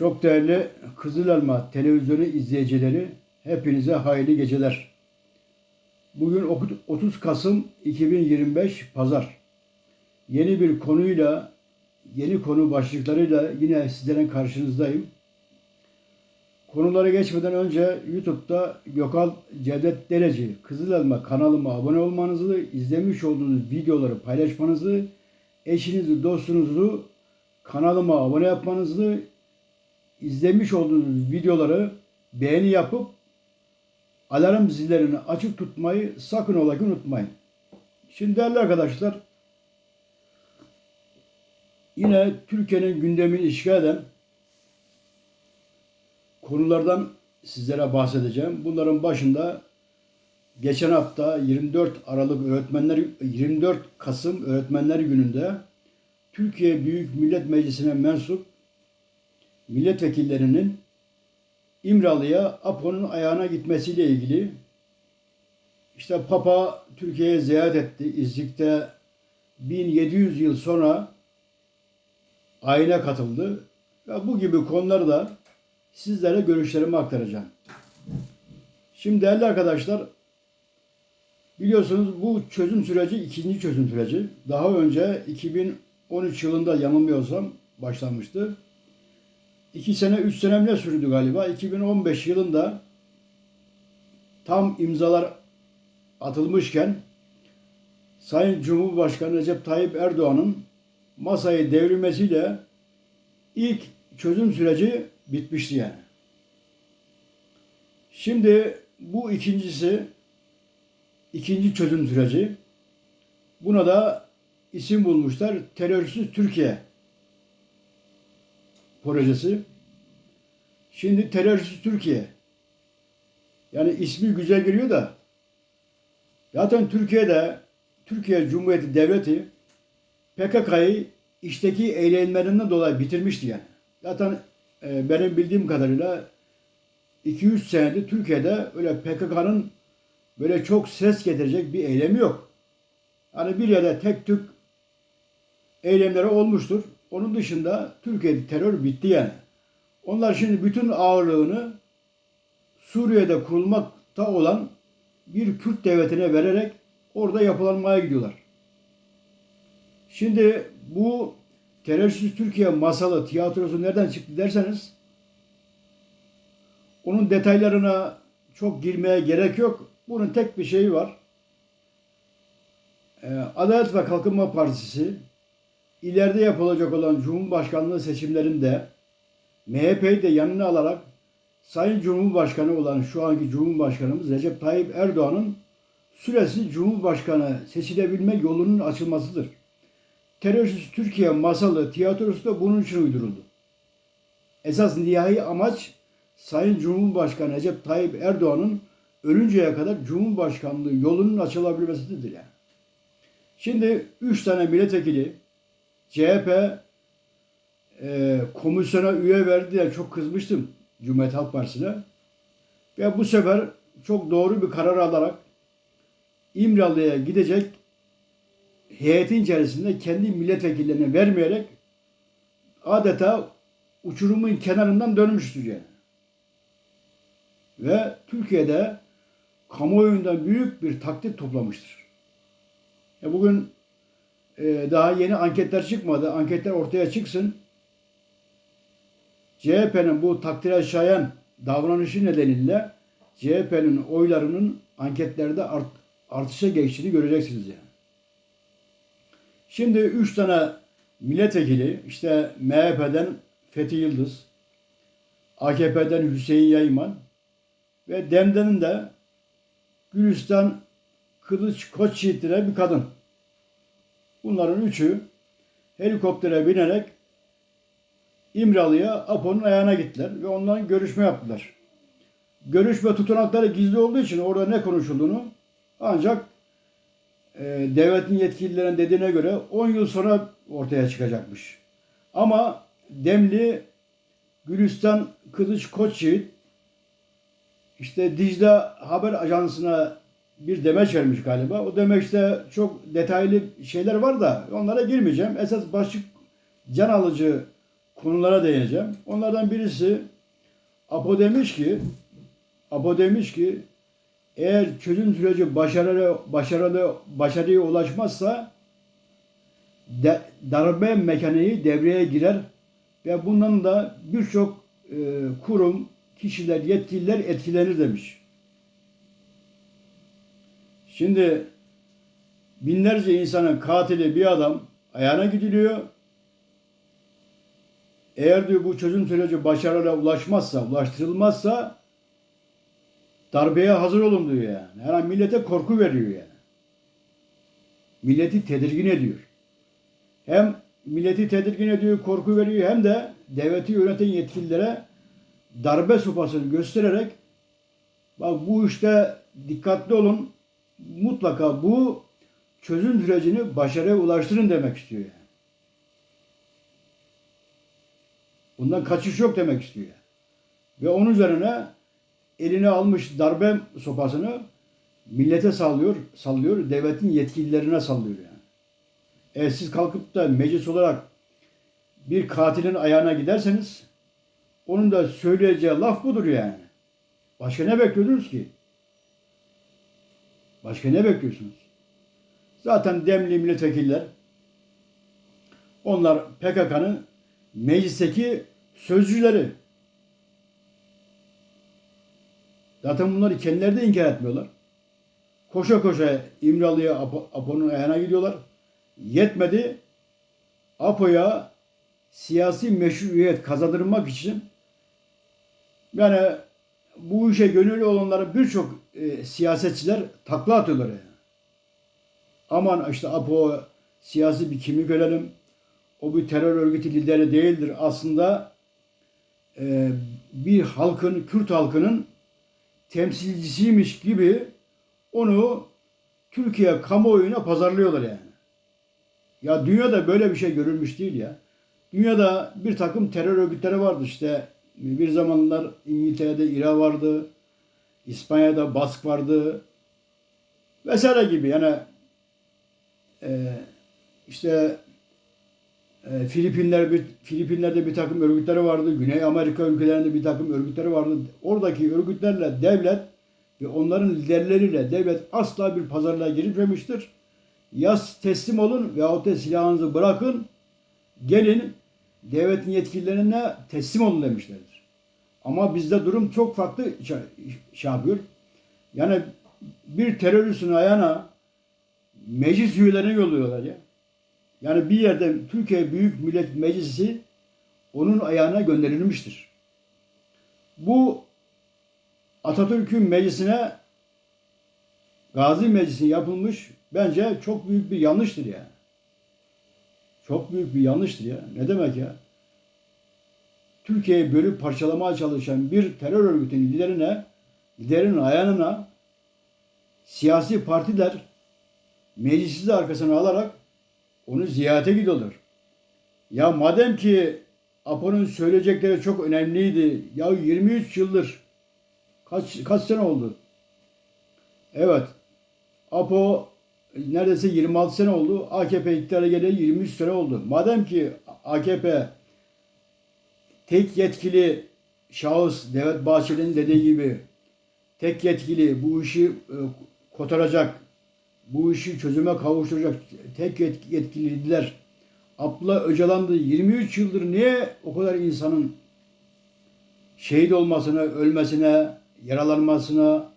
Çok değerli Kızıl Elma televizyonu izleyicileri hepinize hayırlı geceler. Bugün 30 Kasım 2025 Pazar. Yeni bir konuyla, yeni konu başlıklarıyla yine sizlerin karşınızdayım. Konulara geçmeden önce YouTube'da Gökal Cevdet Dereci Kızıl Elma kanalıma abone olmanızı, izlemiş olduğunuz videoları paylaşmanızı, eşinizi, dostunuzu kanalıma abone yapmanızı, izlemiş olduğunuz videoları beğeni yapıp alarm zillerini açık tutmayı sakın ola ki unutmayın. Şimdi değerli arkadaşlar yine Türkiye'nin gündemini işgal eden konulardan sizlere bahsedeceğim. Bunların başında geçen hafta 24 Aralık Öğretmenler 24 Kasım Öğretmenler Günü'nde Türkiye Büyük Millet Meclisi'ne mensup milletvekillerinin İmralı'ya Apo'nun ayağına gitmesiyle ilgili işte Papa Türkiye'ye ziyaret etti. İznik'te 1700 yıl sonra ayine katıldı. Ve bu gibi konularda sizlere görüşlerimi aktaracağım. Şimdi değerli arkadaşlar biliyorsunuz bu çözüm süreci ikinci çözüm süreci. Daha önce 2013 yılında yanılmıyorsam başlanmıştı. 2 sene, 3 sene mi ne sürdü galiba? 2015 yılında tam imzalar atılmışken Sayın Cumhurbaşkanı Recep Tayyip Erdoğan'ın masayı devirmesiyle ilk çözüm süreci bitmişti yani. Şimdi bu ikincisi ikinci çözüm süreci. Buna da isim bulmuşlar. Terörsüz Türkiye projesi. Şimdi terörsüz Türkiye. Yani ismi güzel geliyor da zaten Türkiye'de Türkiye Cumhuriyeti Devleti PKK'yı işteki eylemlerinden dolayı bitirmişti yani. Zaten e, benim bildiğim kadarıyla 2-3 senedir Türkiye'de öyle PKK'nın böyle çok ses getirecek bir eylemi yok. Hani bir yerde tek tük eylemleri olmuştur. Onun dışında Türkiye'de terör bitti yani. Onlar şimdi bütün ağırlığını Suriye'de kurulmakta olan bir Kürt devletine vererek orada yapılanmaya gidiyorlar. Şimdi bu terörsüz Türkiye masalı tiyatrosu nereden çıktı derseniz onun detaylarına çok girmeye gerek yok. Bunun tek bir şeyi var. Ee, Adalet ve Kalkınma Partisi ileride yapılacak olan Cumhurbaşkanlığı seçimlerinde MHP'yi de yanına alarak Sayın Cumhurbaşkanı olan şu anki Cumhurbaşkanımız Recep Tayyip Erdoğan'ın süresiz Cumhurbaşkanı seçilebilme yolunun açılmasıdır. Terörsüz Türkiye masalı tiyatrosu da bunun için uyduruldu. Esas nihai amaç Sayın Cumhurbaşkanı Recep Tayyip Erdoğan'ın ölünceye kadar Cumhurbaşkanlığı yolunun açılabilmesidir yani. Şimdi üç tane milletvekili CHP e, komisyona üye verdi diye çok kızmıştım Cumhuriyet Halk Partisi'ne. Ve bu sefer çok doğru bir karar alarak İmralı'ya gidecek heyetin içerisinde kendi milletvekillerine vermeyerek adeta uçurumun kenarından dönmüştür yani. Ve Türkiye'de kamuoyunda büyük bir takdir toplamıştır. Ya bugün e, daha yeni anketler çıkmadı. Anketler ortaya çıksın. CHP'nin bu takdire şayan davranışı nedeniyle CHP'nin oylarının anketlerde art, artışa geçtiğini göreceksiniz yani. Şimdi üç tane milletvekili işte MHP'den Fethi Yıldız, AKP'den Hüseyin Yayman ve DEM'den de Gülistan Kılıç Koçyiğit bir kadın. Bunların üçü helikoptere binerek İmralı'ya Apo'nun ayağına gittiler ve ondan görüşme yaptılar. Görüşme tutanakları gizli olduğu için orada ne konuşulduğunu ancak e, devletin yetkililerin dediğine göre 10 yıl sonra ortaya çıkacakmış. Ama Demli Gülistan Kılıç Koçyiğit işte Dicle Haber Ajansı'na bir demeç vermiş galiba. O demeçte çok detaylı şeyler var da onlara girmeyeceğim. Esas başlık can alıcı konulara değineceğim. Onlardan birisi Apo demiş ki Apo demiş ki eğer çözüm süreci başarılı başarılı başarıya ulaşmazsa de, darbe mekaniği devreye girer ve bundan da birçok e, kurum, kişiler, yetkililer etkilenir demiş. Şimdi binlerce insanın katili bir adam ayağına gidiliyor. Eğer diyor bu çözüm süreci başarıya ulaşmazsa, ulaştırılmazsa darbeye hazır olun diyor yani. An millete korku veriyor yani. Milleti tedirgin ediyor. Hem milleti tedirgin ediyor, korku veriyor hem de devleti yöneten yetkililere darbe sopasını göstererek bak bu işte dikkatli olun mutlaka bu çözüm sürecini başarıya ulaştırın demek istiyor yani. Bundan kaçış yok demek istiyor. Ve onun üzerine eline almış darbe sopasını millete sallıyor, sallıyor, devletin yetkililerine sallıyor yani. Eğer siz kalkıp da meclis olarak bir katilin ayağına giderseniz onun da söyleyeceği laf budur yani. Başka ne bekliyordunuz ki? Başka ne bekliyorsunuz? Zaten demli milletvekiller onlar PKK'nın meclisteki sözcüleri. Zaten bunları kendileri de inkar etmiyorlar. Koşa koşa İmralı'ya Apo- Apo'nun ayağına gidiyorlar. Yetmedi. Apo'ya siyasi meşruiyet kazandırmak için yani bu işe gönüllü olanları birçok e, siyasetçiler takla atıyorlar yani. Aman işte Apo siyasi bir kimi görelim. O bir terör örgütü lideri değildir. Aslında e, bir halkın, Kürt halkının temsilcisiymiş gibi onu Türkiye kamuoyuna pazarlıyorlar yani. Ya dünyada böyle bir şey görülmüş değil ya. Dünyada bir takım terör örgütleri vardı işte. Bir zamanlar İngiltere'de İRA vardı. İspanya'da Bask vardı. Vesaire gibi yani e, işte e, Filipinler bir Filipinler'de bir takım örgütleri vardı. Güney Amerika ülkelerinde bir takım örgütleri vardı. Oradaki örgütlerle devlet ve onların liderleriyle devlet asla bir pazarlığa girmemiştir. Ya teslim olun veyahut da silahınızı bırakın. Gelin devletin yetkililerine teslim olun demişlerdir. Ama bizde durum çok farklı yapıyor. Yani bir teröristin ayağına meclis üyelerine yolluyorlar ya. Yani bir yerde Türkiye Büyük Millet Meclisi onun ayağına gönderilmiştir. Bu Atatürk'ün meclisine Gazi Meclisi yapılmış bence çok büyük bir yanlıştır ya. Çok büyük bir yanlıştır ya. Ne demek ya? Türkiye'yi bölüp parçalamaya çalışan bir terör örgütünün liderine, liderinin ayağına siyasi partiler meclisi de arkasına alarak onu ziyarete gidiyorlar. Ya madem ki Apo'nun söyleyecekleri çok önemliydi. Ya 23 yıldır kaç kaç sene oldu? Evet. Apo neredeyse 26 sene oldu. AKP iktidara geleli 23 sene oldu. Madem ki AKP tek yetkili şahıs Devlet Bahçeli'nin dediği gibi tek yetkili bu işi e, kotaracak, bu işi çözüme kavuşturacak tek yet- yetkililer Abdullah Öcalan'dı 23 yıldır niye o kadar insanın şehit olmasına, ölmesine, yaralanmasına,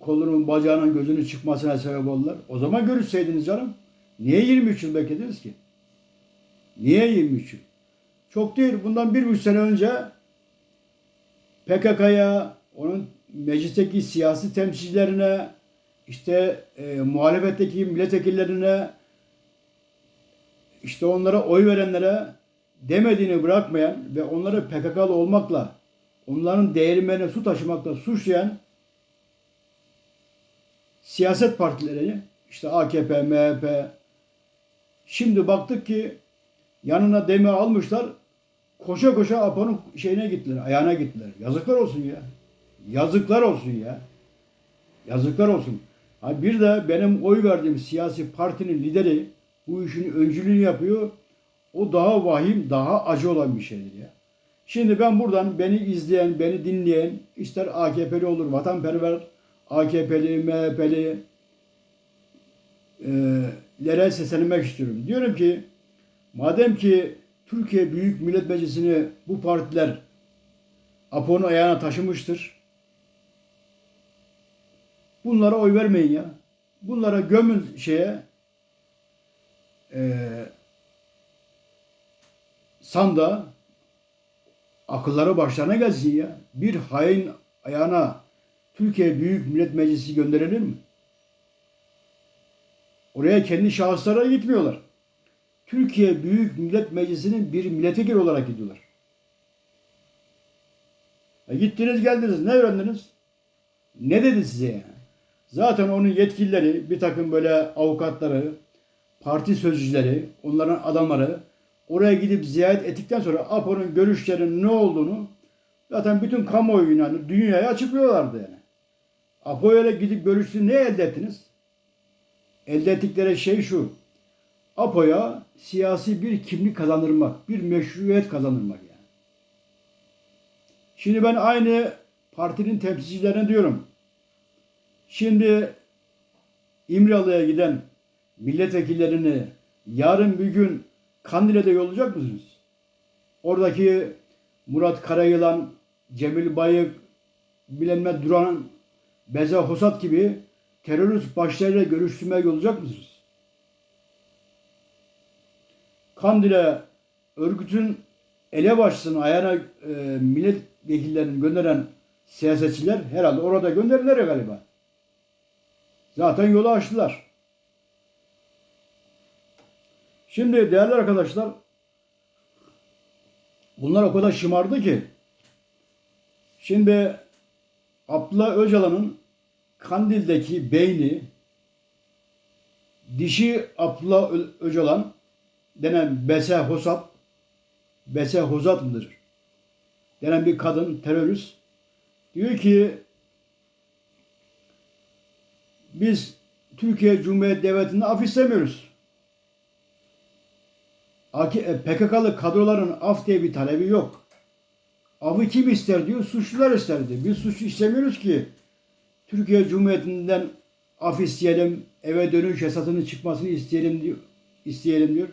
kolunun, bacağının, gözünün çıkmasına sebep oldular. O zaman görüşseydiniz canım. Niye 23 yıl beklediniz ki? Niye 23 yıl? Çok değil. Bundan bir buçuk sene önce PKK'ya, onun meclisteki siyasi temsilcilerine, işte e, muhalefetteki milletvekillerine, işte onlara oy verenlere demediğini bırakmayan ve onları PKK'lı olmakla, onların değirmenine su taşımakla suçlayan siyaset partileri, işte AKP, MHP, şimdi baktık ki yanına demi almışlar, koşa koşa Apo'nun şeyine gittiler, ayağına gittiler. Yazıklar olsun ya. Yazıklar olsun ya. Yazıklar olsun. Ha bir de benim oy verdiğim siyasi partinin lideri bu işin öncülüğünü yapıyor. o daha vahim, daha acı olan bir şeydir ya. Şimdi ben buradan beni izleyen, beni dinleyen, ister AKP'li olur, vatanperver, AKP'li, MHP'li, e, lere seslenmek istiyorum. Diyorum ki madem ki Türkiye Büyük Millet Meclisi'ni bu partiler Apo'nun ayağına taşımıştır. Bunlara oy vermeyin ya. Bunlara gömün şeye e, sanda akılları başlarına gelsin ya. Bir hain ayağına Türkiye Büyük Millet Meclisi gönderilir mi? Oraya kendi şahıslara gitmiyorlar. Türkiye Büyük Millet Meclisi'nin bir milletvekili olarak gidiyorlar. E gittiniz geldiniz ne öğrendiniz? Ne dedi size yani? Zaten onun yetkilileri, bir takım böyle avukatları, parti sözcüleri, onların adamları oraya gidip ziyaret ettikten sonra APO'nun görüşlerinin ne olduğunu zaten bütün kamuoyuna, dünyaya açıklıyorlardı yani. APO'ya gidip görüştü ne elde ettiniz? Elde ettikleri şey şu. APO'ya siyasi bir kimlik kazandırmak, bir meşruiyet kazandırmak yani. Şimdi ben aynı partinin temsilcilerine diyorum. Şimdi İmralı'ya giden milletvekillerini yarın bir gün Kandil'e de yollayacak mısınız? Oradaki Murat Karayılan, Cemil Bayık, bilinme Duran, Beze Hosat gibi terörist başlarıyla görüştürmeye yollayacak mısınız? Kandil'e örgütün elebaşısını ayağına e, milletvekillerini gönderen siyasetçiler herhalde orada gönderirler galiba. Zaten yolu açtılar. Şimdi değerli arkadaşlar bunlar o kadar şımardı ki şimdi Abdullah Öcalan'ın Kandil'deki beyni dişi Abdullah Öcalan denen Bese Hosat Bese Hosat mıdır? denen bir kadın terörist diyor ki biz Türkiye Cumhuriyeti Devleti'nde af istemiyoruz. E, PKK'lı kadroların af diye bir talebi yok. Afı kim ister diyor, suçlular isterdi. Biz suç istemiyoruz ki Türkiye Cumhuriyeti'nden af isteyelim, eve dönüş yasasının çıkmasını isteyelim diyor. isteyelim diyor.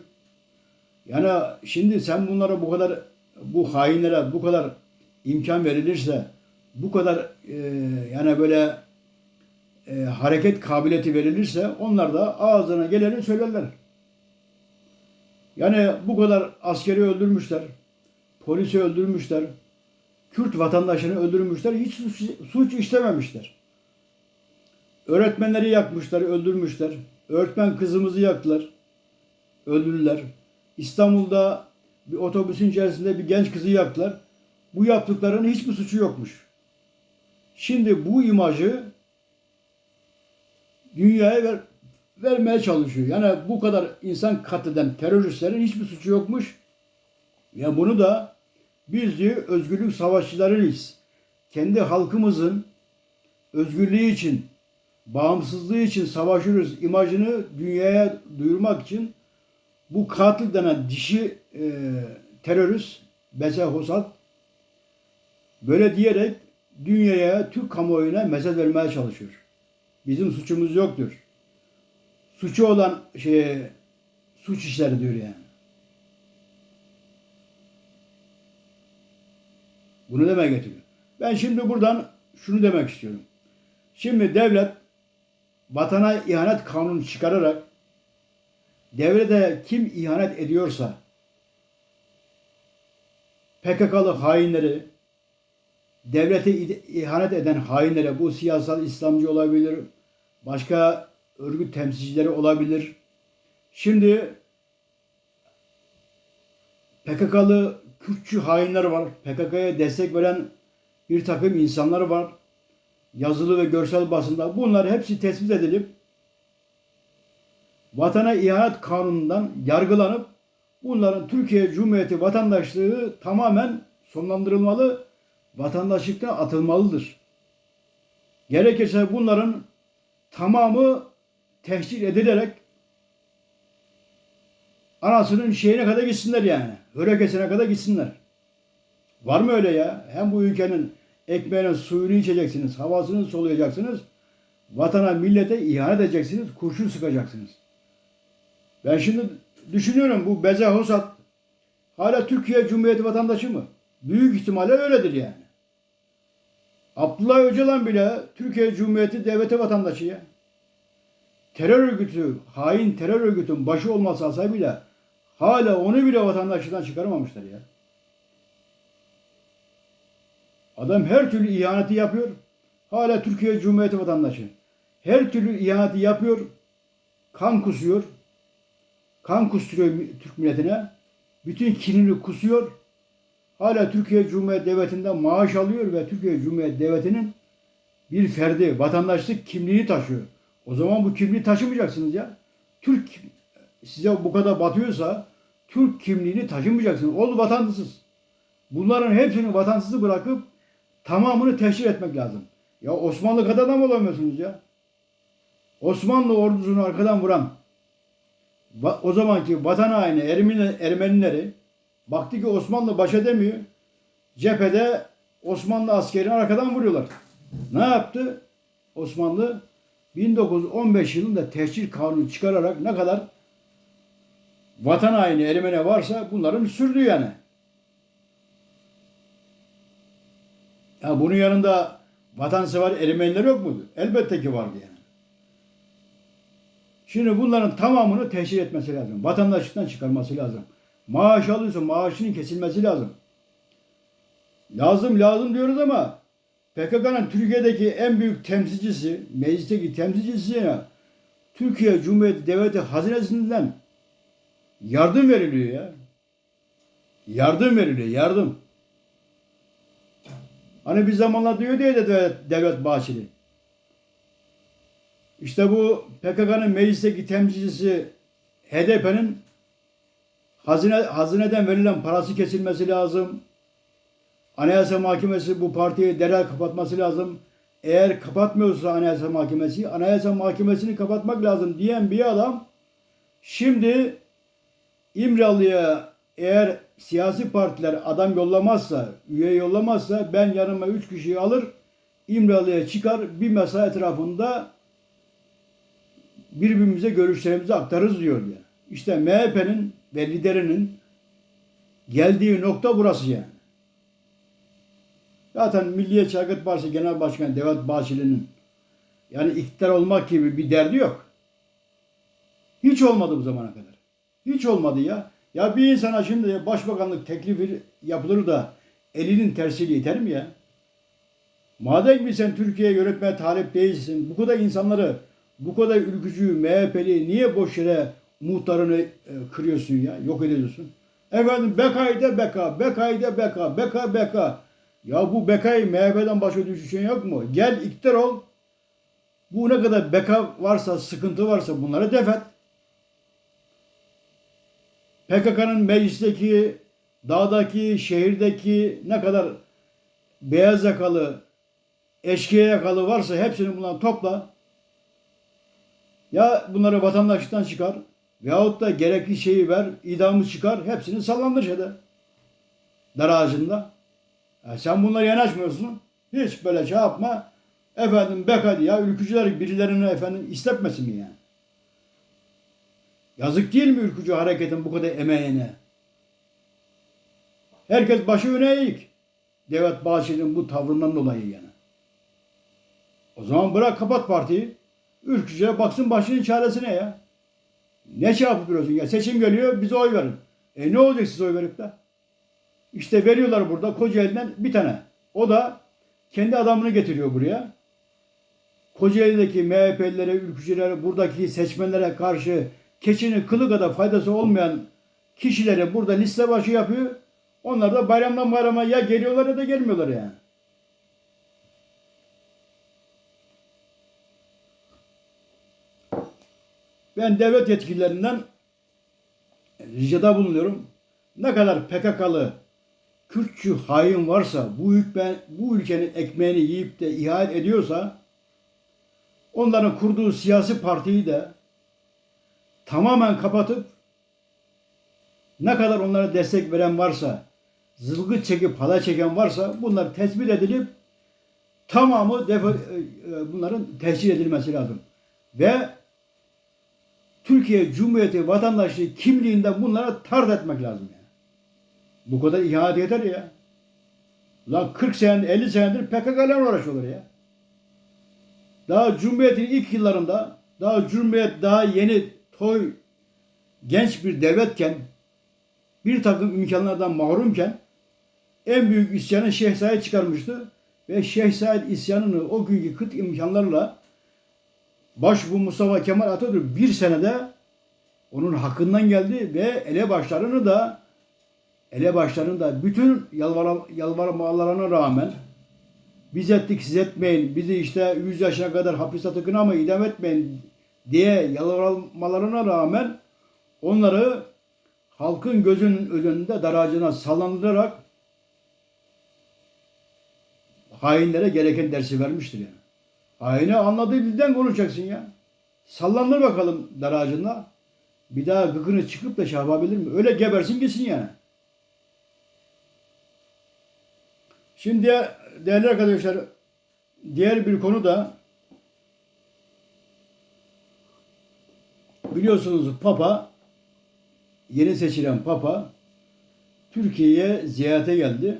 Yani şimdi sen bunlara bu kadar bu hainlere bu kadar imkan verilirse bu kadar e, yani böyle e, hareket kabiliyeti verilirse onlar da ağzına geleni söylerler. Yani bu kadar askeri öldürmüşler, polisi öldürmüşler, Kürt vatandaşını öldürmüşler, hiç suç, suç işlememişler. Öğretmenleri yakmışlar, öldürmüşler. Öğretmen kızımızı yaktılar, öldürdüler. İstanbul'da bir otobüsün içerisinde bir genç kızı yaktılar. Bu yaptıklarının hiçbir suçu yokmuş. Şimdi bu imajı dünyaya ver, vermeye çalışıyor. Yani bu kadar insan katleden teröristlerin hiçbir suçu yokmuş. Ya bunu da biz diyor özgürlük savaşçılarıyız. Kendi halkımızın özgürlüğü için, bağımsızlığı için savaşıyoruz imajını dünyaya duyurmak için bu katil denen dişi e, terörist Bese Hosat böyle diyerek dünyaya, Türk kamuoyuna mesaj vermeye çalışıyor. Bizim suçumuz yoktur. Suçu olan şey suç işleri diyor yani. Bunu demeye getiriyor. Ben şimdi buradan şunu demek istiyorum. Şimdi devlet vatana ihanet kanunu çıkararak devlete kim ihanet ediyorsa PKK'lı hainleri, devlete ihanet eden hainlere bu siyasal İslamcı olabilir, başka örgüt temsilcileri olabilir. Şimdi PKK'lı Kürtçü hainler var. PKK'ya destek veren bir takım insanlar var. Yazılı ve görsel basında. Bunlar hepsi tespit edilip vatana ihanet kanunundan yargılanıp bunların Türkiye Cumhuriyeti vatandaşlığı tamamen sonlandırılmalı, vatandaşlıktan atılmalıdır. Gerekirse bunların tamamı tehcir edilerek anasının şeyine kadar gitsinler yani. Hörekesine kadar gitsinler. Var mı öyle ya? Hem bu ülkenin ekmeğinin suyunu içeceksiniz, havasını soluyacaksınız. Vatana, millete ihanet edeceksiniz, kurşun sıkacaksınız. Ben şimdi düşünüyorum bu Beze Hosat hala Türkiye Cumhuriyeti vatandaşı mı? Büyük ihtimalle öyledir yani. Abdullah Öcalan bile Türkiye Cumhuriyeti devleti vatandaşı ya. Terör örgütü, hain terör örgütün başı olması hasebiyle hala onu bile vatandaşlıktan çıkaramamışlar ya. Adam her türlü ihaneti yapıyor. Hala Türkiye Cumhuriyeti vatandaşı. Her türlü ihaneti yapıyor. Kan kusuyor. Kan kusturuyor Türk milletine. Bütün kinini kusuyor. Hala Türkiye Cumhuriyeti Devleti'nde maaş alıyor ve Türkiye Cumhuriyeti Devleti'nin bir ferdi, vatandaşlık kimliğini taşıyor. O zaman bu kimliği taşımayacaksınız ya. Türk size bu kadar batıyorsa Türk kimliğini taşımayacaksınız. Ol vatansız. Bunların hepsini vatansızı bırakıp tamamını teşhir etmek lazım. Ya Osmanlı kadar da mı olamıyorsunuz ya? Osmanlı ordusunu arkadan vuran o zamanki vatan haini Ermeni, Ermenileri baktı ki Osmanlı baş edemiyor. Cephede Osmanlı askerini arkadan vuruyorlar. Ne yaptı? Osmanlı 1915 yılında tehcir kanunu çıkararak ne kadar vatan haini Ermeni varsa bunların sürdü yani. Ya bunun yanında vatansever Ermeniler yok muydu? Elbette ki vardı yani. Şimdi bunların tamamını teşhir etmesi lazım. Vatandaşlıktan çıkarması lazım. Maaş alıyorsa maaşının kesilmesi lazım. Lazım lazım diyoruz ama PKK'nın Türkiye'deki en büyük temsilcisi, meclisteki temsilcisi ya, Türkiye Cumhuriyeti Devleti hazinesinden yardım veriliyor ya. Yardım veriliyor, yardım. Hani bir zamanlar diyor diye de devlet, devlet Bahçeli. İşte bu PKK'nın meclisteki temsilcisi HDP'nin hazine, hazineden verilen parası kesilmesi lazım. Anayasa Mahkemesi bu partiyi derhal kapatması lazım. Eğer kapatmıyorsa Anayasa Mahkemesi, Anayasa Mahkemesi'ni kapatmak lazım diyen bir adam şimdi İmralı'ya eğer siyasi partiler adam yollamazsa, üye yollamazsa ben yanıma üç kişiyi alır, İmralı'ya çıkar, bir masa etrafında birbirimize görüşlerimizi aktarırız diyor ya. İşte MHP'nin ve liderinin geldiği nokta burası yani. Zaten Milliyetçi Hareket Partisi Genel Başkanı Devlet Bahçeli'nin yani iktidar olmak gibi bir derdi yok. Hiç olmadı bu zamana kadar. Hiç olmadı ya. Ya bir insana şimdi başbakanlık teklifi yapılır da elinin tersiyle iter mi ya? Madem ki sen Türkiye'ye yönetmeye talip değilsin, bu kadar insanları, bu kadar ülkücü, MHP'li niye boş yere muhtarını e, kırıyorsun ya, yok ediyorsun? Efendim Bekay'da Beka, Bekay'da Beka, Beka Beka. Ya bu Bekay MHP'den başka düşünen yok mu? Gel iktidar ol. Bu ne kadar beka varsa, sıkıntı varsa bunları def et. PKK'nın meclisteki, dağdaki, şehirdeki ne kadar beyaz yakalı, eşkıya yakalı varsa hepsini bundan topla. Ya bunları vatandaşlıktan çıkar veyahut da gerekli şeyi ver, idamı çıkar, hepsini sallandır şeyde. Dar ağacında. Ya sen bunlara yanaşmıyorsun. Hiç böyle şey yapma. Efendim bek hadi ya ülkücüler birilerini efendim istetmesin mi yani? Yazık değil mi ülkücü hareketin bu kadar emeğine? Herkes başı öne eğik. Devlet Bahçeli'nin bu tavrından dolayı yani. O zaman bırak kapat partiyi. Ülkücüye baksın başının çaresine ya. Ne şey yapıp duruyorsun ya? Seçim geliyor bize oy verin. E ne olacak siz oy verip de? İşte veriyorlar burada Kocaeli'den bir tane. O da kendi adamını getiriyor buraya. Kocaeli'deki MHP'lilere, ülkücülere, buradaki seçmenlere karşı keçinin kılı kadar faydası olmayan kişileri burada liste başı yapıyor. Onlar da bayramdan bayrama ya geliyorlar ya da gelmiyorlar yani. Ben devlet yetkililerinden ricada bulunuyorum. Ne kadar PKK'lı, Kürtçü hain varsa, bu, hükme, bu ülkenin ekmeğini yiyip de ihanet ediyorsa, onların kurduğu siyasi partiyi de tamamen kapatıp ne kadar onlara destek veren varsa, zılgıt çekip hala çeken varsa bunlar tespit edilip tamamı defa, e, e, bunların tescil edilmesi lazım. Ve Türkiye Cumhuriyeti vatandaşlığı kimliğinden bunlara tard etmek lazım yani. Bu kadar ihanet yeter ya. Lan 40 senedir, 50 senedir PKK'larla uğraşıyorlar ya. Daha Cumhuriyet'in ilk yıllarında, daha Cumhuriyet daha yeni toy genç bir devletken, bir takım imkanlardan mahrumken en büyük isyanı Şeyh Said çıkarmıştı. Ve Şeyh Said isyanını o günkü kıt imkanlarla Başbuğ Mustafa Kemal Atatürk bir senede onun hakkından geldi ve elebaşlarını da elebaşlarını da bütün yalvar, yalvarmalarına rağmen biz ettik siz etmeyin, bizi işte 100 yaşına kadar hapiste tıkın ama idam etmeyin diye yalvarmalarına rağmen onları halkın gözünün önünde daracına sallandırarak hainlere gereken dersi vermiştir yani. Haini anladığı dilden konuşacaksın ya. Sallandır bakalım daracına. Bir daha gıkını çıkıp da şey yapabilir mi? Öyle gebersin gitsin yani. Şimdi değerli arkadaşlar diğer bir konu da biliyorsunuz Papa yeni seçilen Papa Türkiye'ye ziyarete geldi.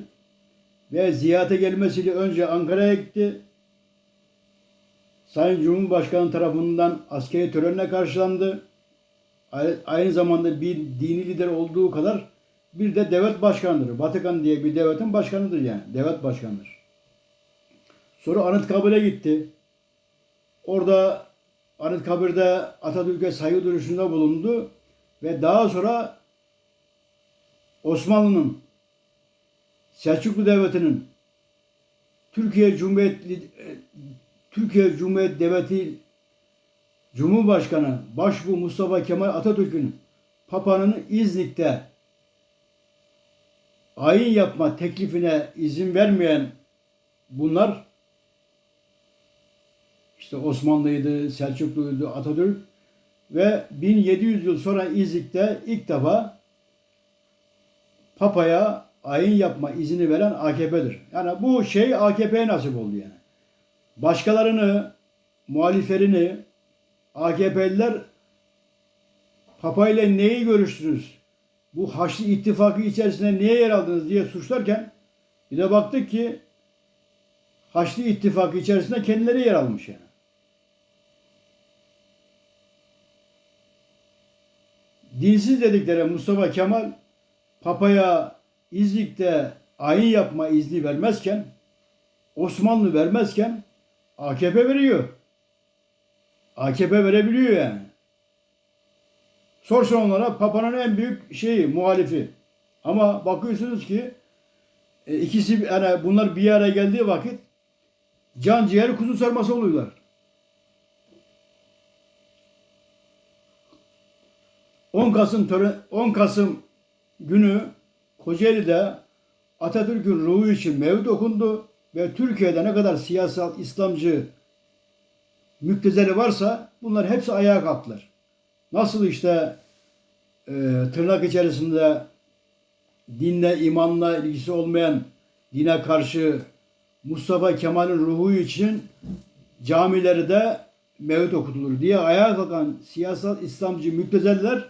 Ve ziyarete gelmesiyle önce Ankara'ya gitti. Sayın Cumhurbaşkanı tarafından askeri törenle karşılandı. Aynı zamanda bir dini lider olduğu kadar bir de devlet başkanıdır. Vatikan diye bir devletin başkanıdır yani. Devlet başkanıdır. Sonra Anıtkabir'e gitti. Orada Anıtkabir'de Atatürk'e saygı duruşunda bulundu. Ve daha sonra Osmanlı'nın Selçuklu Devleti'nin Türkiye Cumhuriyeti Türkiye Cumhuriyet Devleti Cumhurbaşkanı Başbuğ Mustafa Kemal Atatürk'ün Papa'nın İznik'te ayin yapma teklifine izin vermeyen bunlar işte Osmanlıydı, Selçukluydu, Atatürk ve 1700 yıl sonra İznik'te ilk defa Papa'ya ayin yapma izini veren AKP'dir. Yani bu şey AKP'ye nasip oldu yani. Başkalarını, muhaliflerini AKP'liler Papa ile neyi görüştünüz? Bu Haçlı ittifakı içerisinde niye yer aldınız diye suçlarken bir de baktık ki Haçlı ittifakı içerisinde kendileri yer almış yani. Dinsiz dedikleri Mustafa Kemal Papa'ya İznik'te ayin yapma izni vermezken Osmanlı vermezken AKP veriyor. AKP verebiliyor yani. Sorsan onlara Papa'nın en büyük şeyi, muhalifi. Ama bakıyorsunuz ki e, ikisi yani bunlar bir araya geldiği vakit can ciğer kuzu sarması oluyorlar. Kasım tören, 10 Kasım günü Kocaeli'de Atatürk'ün ruhu için mevlid okundu ve Türkiye'de ne kadar siyasal İslamcı müptezeli varsa bunlar hepsi ayağa kalktılar. Nasıl işte e, tırnak içerisinde dinle, imanla ilgisi olmayan dine karşı Mustafa Kemal'in ruhu için camileri de mevlid okutulur diye ayağa kalkan siyasal İslamcı müptezeller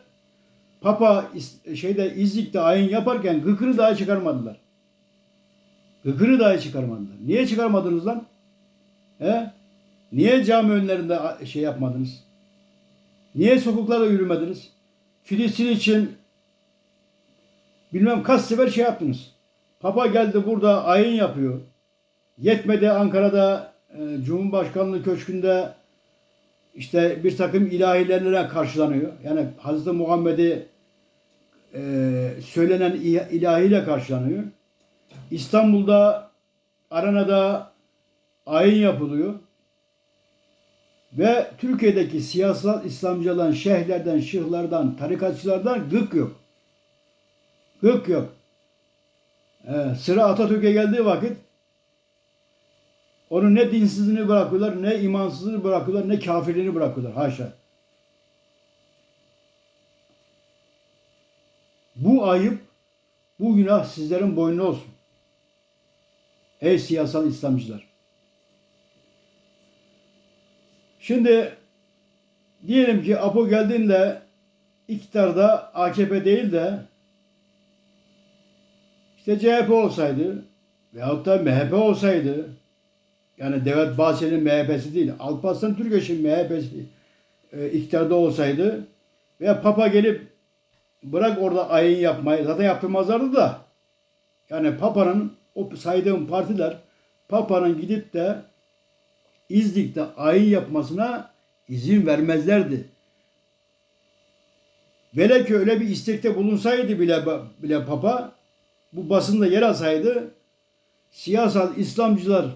Papa şeyde İznik'te ayin yaparken gıkını daha çıkarmadılar. Gıkını dahi çıkarmadılar. Niye çıkarmadınız lan? He? Niye cami önlerinde şey yapmadınız? Niye sokaklarda yürümediniz? Filistin için bilmem kaç sefer şey yaptınız. Papa geldi burada ayin yapıyor. Yetmedi Ankara'da e, Cumhurbaşkanlığı Köşkü'nde işte bir takım ilahilerle karşılanıyor. Yani Hazreti Muhammed'i e, söylenen ilahiyle karşılanıyor. İstanbul'da Arena'da ayin yapılıyor. Ve Türkiye'deki siyasal İslamcılardan, şeyhlerden, şıhlardan, tarikatçılardan gık yok. Gık yok. Ee, sıra Atatürk'e geldiği vakit onu ne dinsizliğini bırakıyorlar, ne imansızlığını bırakıyorlar, ne kafirliğini bırakıyorlar. Haşa. Bu ayıp, bu günah sizlerin boynuna olsun. Ey siyasal İslamcılar. Şimdi diyelim ki Apo geldiğinde iktidarda AKP değil de işte CHP olsaydı veyahut da MHP olsaydı yani Devlet Bahçeli'nin MHP'si değil Alparslan Türkeş'in MHP'si e, iktidarda olsaydı veya Papa gelip bırak orada ayin yapmayı zaten yaptırmazlardı da yani Papa'nın o saydığım partiler Papa'nın gidip de İznik'te ayin yapmasına izin vermezlerdi. Vele ki öyle bir istekte bulunsaydı bile bile Papa bu basında yer alsaydı siyasal İslamcılar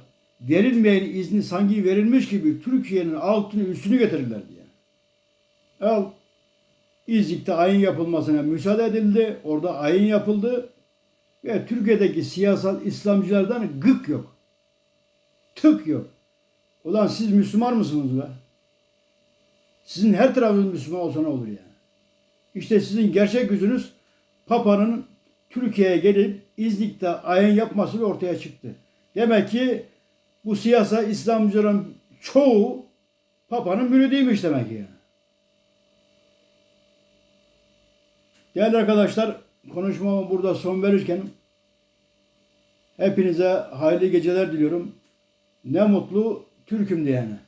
verilmeyen izni sanki verilmiş gibi Türkiye'nin altını üstünü getirirlerdi yani. Al İznik'te ayin yapılmasına müsaade edildi. Orada ayin yapıldı. Ve Türkiye'deki siyasal İslamcılardan gık yok. Tık yok. Ulan siz Müslüman mısınız be? Sizin her tarafınız Müslüman olsa ne olur yani? İşte sizin gerçek yüzünüz Papa'nın Türkiye'ye gelip İznik'te ayin yapması ortaya çıktı. Demek ki bu siyasal İslamcıların çoğu Papa'nın müridiymiş demek ki yani. Değerli arkadaşlar, konuşmama burada son verirken hepinize hayırlı geceler diliyorum. Ne mutlu Türk'üm diyene.